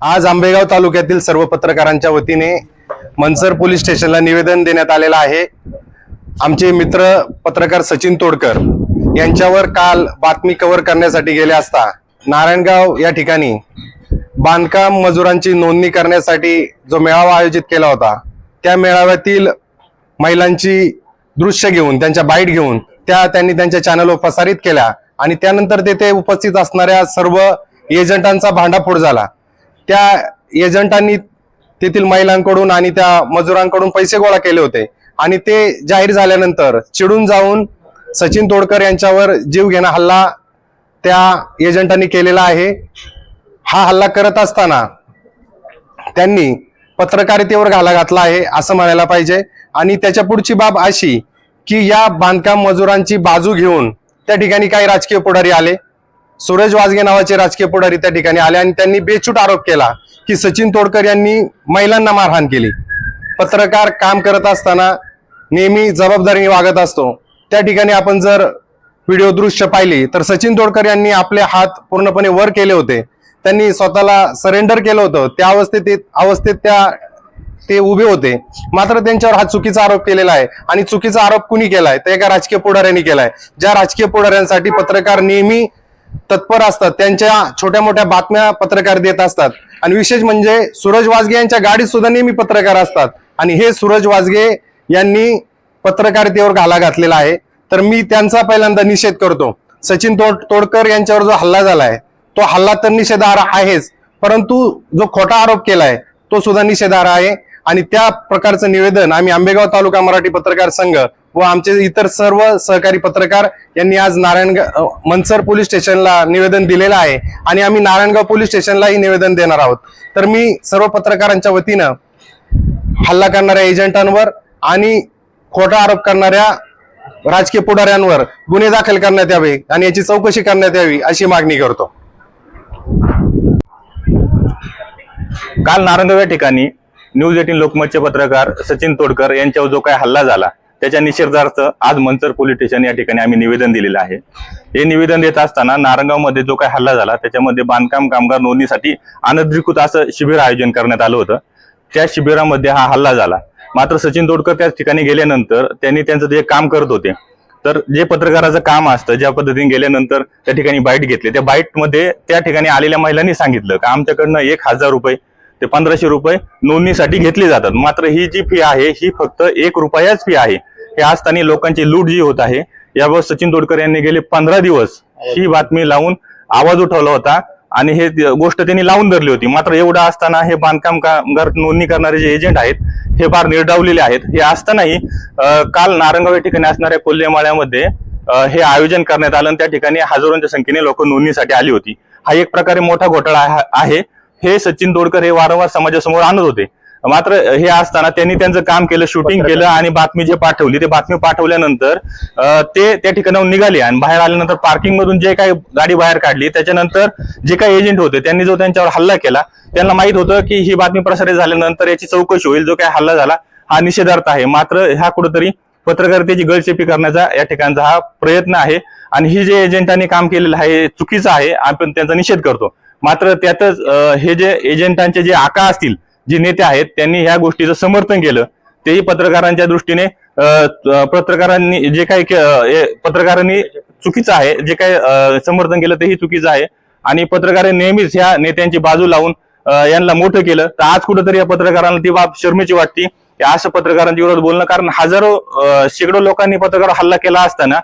आज आंबेगाव तालुक्यातील सर्व पत्रकारांच्या वतीने मनसर पोलीस स्टेशनला निवेदन देण्यात आलेलं आहे. आमचे मित्र पत्रकार सचिन तोडकर यांच्यावर काल बातमी कव्हर करण्यासाठी गेले असता नारायणगाव या ठिकाणी बांधकाम मजुरांची नोंदणी करण्यासाठी जो मेळावा आयोजित केला होता त्या मेळाव्यातील महिलांची दृश्य घेऊन त्यांच्या बाईट घेऊन त्या त्यांनी त्यांच्या चॅनलवर प्रसारित केल्या आणि त्यानंतर तेथे उपस्थित असणाऱ्या सर्व एजंटांचा भांडाफोड झाला. त्या एजंटांनी तेथील महिलांकडून आणि त्या मजुरांकडून पैसे गोळा केले होते. आणि ते जाहीर झाल्यानंतर चिडून जाऊन सचिन तोडकर यांच्यावर जीवघेणा हल्ला त्या एजंटांनी केलेला आहे. हा हल्ला करत असताना त्यांनी पत्रकारितेवर घाला घातला आहे असं म्हणायला पाहिजे. आणि त्याच्या पुढची बाब अशी की या बांधकाम मजुरांची बाजू घेऊन त्या ठिकाणी काही राजकीय पुढारी आले. सूरज वाजगे नावाचे राजकीय पुढारी त्या ठिकाणी आले आणि त्यांनी बेछूट आरोप केला की सचिन तोडकर यांनी महिलांना मारहाण केली. पत्रकार काम करत असताना नेहमी जबाबदारीने वागत असतो. त्या ठिकाणी आपण जर व्हिडिओ दृश्य पाहिली तर सचिन तोडकर यांनी आपले हात पूर्णपणे वर केले होते. त्यांनी स्वतःला सरेंडर केलं होतं. त्या अवस्थेत अवस्थेत त्या ते उभे होते. मात्र त्यांच्यावर हा चुकीचा आरोप केलेला आहे. आणि चुकीचा आरोप कुणी केलाय? तर एका राजकीय पुढाऱ्यांनी केलाय. ज्या राजकीय पुढाऱ्यांसाठी पत्रकार नेहमी तत्पर असतात त्यांच्या छोट्या मोठ्या बातम्या पत्रकार देत असतात. आणि विशेष म्हणजे सूरज वाजगे यांच्या गाडीत सुद्धा नेहमी पत्रकार असतात. आणि हे सूरज वाजगे यांनी पत्रकारितेवर घाला घातलेला आहे. तर मी त्यांचा पहिल्यांदा निषेध करतो. सचिन तोड तोडकर यांच्यावर जो हल्ला झालाय तो हल्ला तर निषेधार्ह आहेच. परंतु जो खोटा आरोप केलाय तो सुद्धा निषेधार्ह आहे. आणि त्या प्रकारचं निवेदन आम्ही आंबेगाव तालुका मराठी पत्रकार संघ व आमचे इतर सर्व सहकारी पत्रकार यांनी आज नारायणगाव मनसर पोलीस स्टेशनला निवेदन दिलेलं आहे आणि आम्ही नारायणगाव पोलीस स्टेशनलाही निवेदन देणार आहोत. तर मी सर्व पत्रकारांच्या वतीनं हल्ला करणाऱ्या एजंटांवर आणि खोटा आरोप करणाऱ्या राजकीय पुढाऱ्यांवर गुन्हे दाखल करण्यात यावे आणि याची चौकशी करण्यात यावी अशी मागणी करतो. काल नारायणगाव या ठिकाणी न्यूज एटीन लोकमतचे पत्रकार सचिन तोडकर यांच्यावर जो काही हल्ला झाला त्याच्या निषेधार्थ आज मंचर पोलीस स्टेशन या ठिकाणी आम्ही निवेदन दिलेलं आहे. हे निवेदन देत असताना नारंगावमध्ये जो काही हल्ला झाला त्याच्यामध्ये बांधकाम कामगार नोंदणीसाठी अनधिकृत असं शिबिर आयोजन करण्यात आलं होतं. त्या शिबिरामध्ये हा हल्ला झाला. मात्र सचिन तोडकर त्या ठिकाणी गेल्यानंतर त्यांनी त्यांचं जे काम करत होते तर जे पत्रकाराचं काम असतं ज्या पद्धतीने गेल्यानंतर त्या ठिकाणी बाईट घेतले. त्या बाईटमध्ये त्या ठिकाणी आलेल्या महिलांनी सांगितलं का आमच्याकडनं एक हजार रुपये ते पंधराशे रुपये नोंदणीसाठी घेतले जातात. मात्र ही जी फी आहे ही फक्त एक रुपयाच फी आहे. हे असताना लोकांची लूट जी होत आहे यावर सचिन तोडकर यांनी गेले पंधरा दिवस ही बातमी लावून आवाज उठवला होता आणि हे गोष्ट त्यांनी लावून धरली होती. मात्र एवढं असताना हे बांधकाम कामगार नोंदणी करणारे जे एजंट आहेत हे फार निर्डावलेले आहेत. हे असतानाही काल नारंगाव या ठिकाणी असणाऱ्या कोल्हेमाळ्यामध्ये हे आयोजन करण्यात आलं त्या ठिकाणी हजारोंच्या संख्येने लोक नोंदणीसाठी आली होती. हा एक प्रकारे मोठा घोटाळा आहे- आहे. हे सचिन तोडकर हे वारंवार समाजासमोर आणत होते. मात्र हे असताना त्यांनी त्यांचं काम केलं शूटिंग केलं आणि बातमी जे पाठवली ते बातमी पाठवल्यानंतर ते त्या ठिकाणाहून निघाले आणि बाहेर आल्यानंतर पार्किंग मधून जे काही गाडी बाहेर काढली त्याच्यानंतर जे काही एजंट होते त्यांनी जो त्यांच्यावर हल्ला केला त्यांना माहीत होतं की ही बातमी प्रसारित झाल्यानंतर याची चौकशी होईल जो काही हल्ला झाला हा निषेधार्थ आहे. मात्र ह्या कुठेतरी पत्रकारितेची गळचेपी करण्याचा या ठिकाणचा हा प्रयत्न आहे आणि ही जे एजंटांनी काम केलेलं आहे हे चुकीचं आहे आपण त्यांचा निषेध करतो. मात्र त्यातच हे जे एजंटांचे जे आका असतील जे नेते आहेत त्यांनी ह्या गोष्टीचं समर्थन केलं. तेही पत्रकारांच्या दृष्टीने पत्रकारांनी जे काही पत्रकारांनी चुकीचं आहे जे काही समर्थन केलं तेही चुकीचं आहे. आणि पत्रकारांनी नेहमीच ह्या नेत्यांची बाजू लावून यांना मोठं केलं. तर आज कुठंतरी या पत्रकारांना ती बाब शर्मेची वाटती. की असं पत्रकारांच्या विरोधात बोलणं कारण हजारो शेकडो लोकांनी पत्रकार हल्ला केला असताना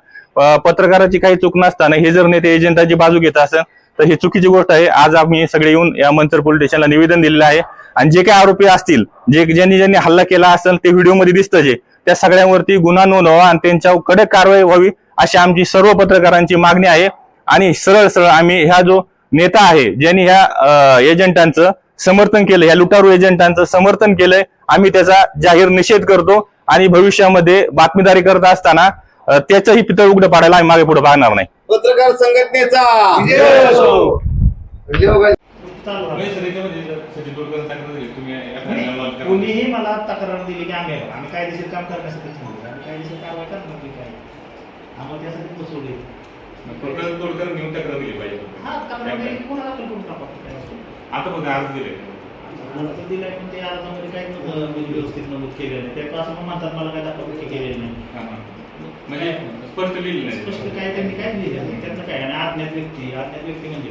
पत्रकाराची काही चूक नसताना हे जर नेते एजंटाची बाजू घेत असेल तर ही चुकीची गोष्ट आहे. आज आम्ही सगळे येऊन या मंचर पोलीस स्टेशनला निवेदन दिलेलं आहे. आणि जे काही आरोपी असतील जे ज्यांनी ज्यांनी हल्ला केला असेल ते व्हिडिओमध्ये दिसतं जे त्या सगळ्यांवरती गुन्हा नोंदवा आणि त्यांच्यावर कडक कारवाई व्हावी अशी आमची सर्व पत्रकारांची मागणी आहे. आणि सरळ सरळ आम्ही ह्या जो नेता आहे ज्यांनी ह्या एजंटांचं समर्थन केलं ह्या लुटारू एजंटांचं समर्थन केलंय आम्ही त्याचा जाहीर निषेध करतो आणि भविष्यामध्ये बातमीदारी करत असताना त्याचंही पितळ उघडं पाडायला आम्ही मागे पुढे पाहणार नाही. पत्रकार संघटनेचा! चालू कोणीही मला तक्रार दिली की आम्ही आम्ही कायदेशीर काम करण्यासाठी सांगितलं आम्ही कायदेशीर कारवाई करणार की काय? आम्हाला त्यासाठी कसूर आहे तक्रार दिली आता बघा पण ते काय म्हणजे व्यवस्थित नमूद मला काय केलेलं नाही. म्हणजे स्पष्ट लिहिलं नाही. स्पष्ट काय? त्यांनी काय लिहिलं नाही. काय? आणि आज्ञात व्यक्ती आज्ञात व्यक्ती म्हणजे.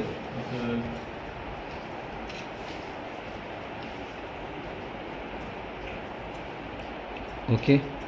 Ok?